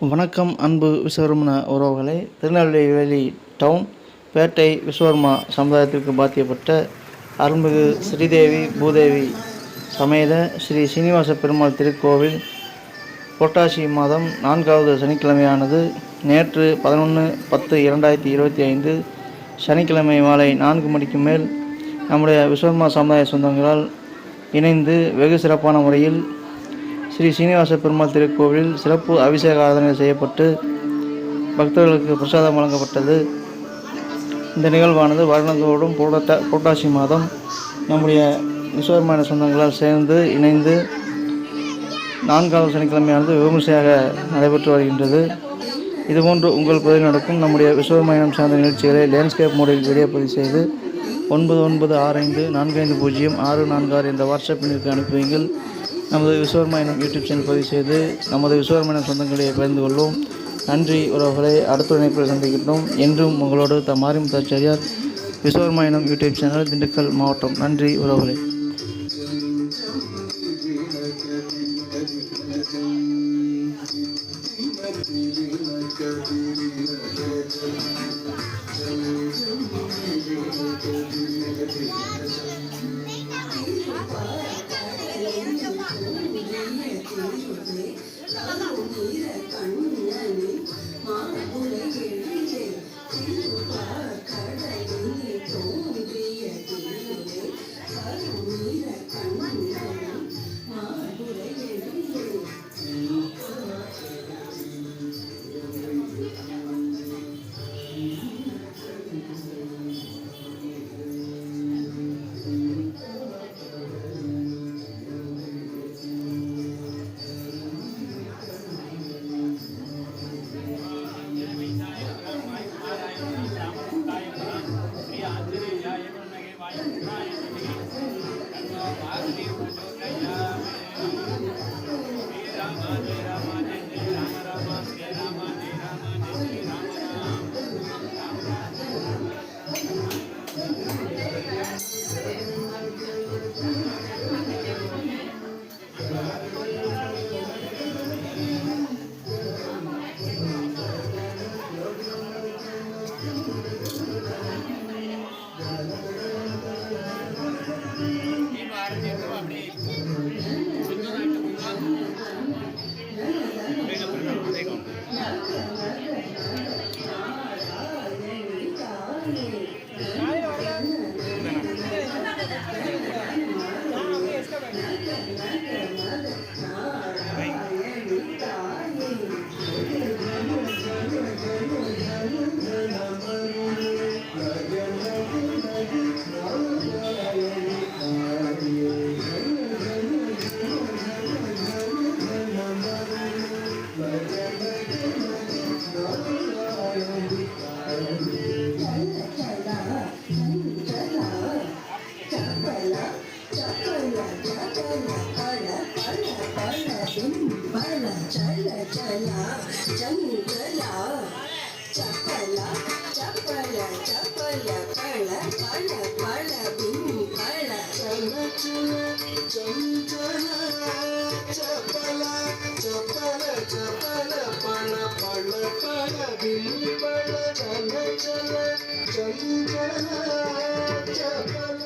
வணக்கம் அன்பு விஸ்வரமண உறவுகளை. திருநெல்வேலி டவுன் பேட்டை விஸ்வகர்மா சமுதாயத்திற்கு பாத்தியப்பட்ட அருள்மிகு ஸ்ரீதேவி பூதேவி சமேத ஸ்ரீ சீனிவாச பெருமாள் திருக்கோவில் புரட்டாசி மாதம் நான்காவது சனிக்கிழமையானது. நேற்று பதினொன்று பத்து இரண்டாயிரத்தி இருபத்தி ஐந்து சனிக்கிழமை மாலை நான்கு மணிக்கு மேல் நம்முடைய விஸ்வர்மா சமுதாய சொந்தங்களால் இணைந்து வெகு சிறப்பான முறையில் ஸ்ரீ சீனிவாச பெருமாள் திருக்கோவிலில் சிறப்பு அபிஷேக ஆராதனை செய்யப்பட்டு பக்தர்களுக்கு பிரசாதம் வழங்கப்பட்டது. இந்த நிகழ்வானது வருடந்தோறும் புரட்ட புரட்டாசி மாதம் நம்முடைய விசுவரமான சொந்தங்களால் சேர்ந்து இணைந்து நான்காவது சனிக்கிழமையானது விமர்சையாக நடைபெற்று வருகின்றது. இதுபோன்று உங்கள் பகுதியில் நடக்கும் நம்முடைய விஸ்வமயனம் சார்ந்த நிகழ்ச்சிகளை லேண்ட்ஸ்கேப் மோடில் வீடியோ பதிவு செய்து ஒன்பது ஒன்பது ஆறு ஐந்து நான்கு ஐந்து பூஜ்ஜியம் ஆறு நான்கு ஆறு என்ற வாட்ஸ்அப் எண்ணிற்கு அனுப்புவீங்கள் நமது விஸ்வர்மா யூடியூப் சேனல் பதிவு செய்து நமது விஸ்வர்மா சொந்தங்களை பகிர்ந்து கொள்வோம். நன்றி உறவுகளை அடுத்த இணைப்பில் சந்திக்கின்றோம். என்றும் உங்களோடு த மாரிமுத்தாச்சாரியார் விஸ்வர்மா எனும் யூடியூப் சேனல் திண்டுக்கல் மாவட்டம். நன்றி உறவுகளை. ಬಿಂದು ಪಳ ಚಲ ಚಲ ಚಂಚಲ ಚಪ್ಪಲ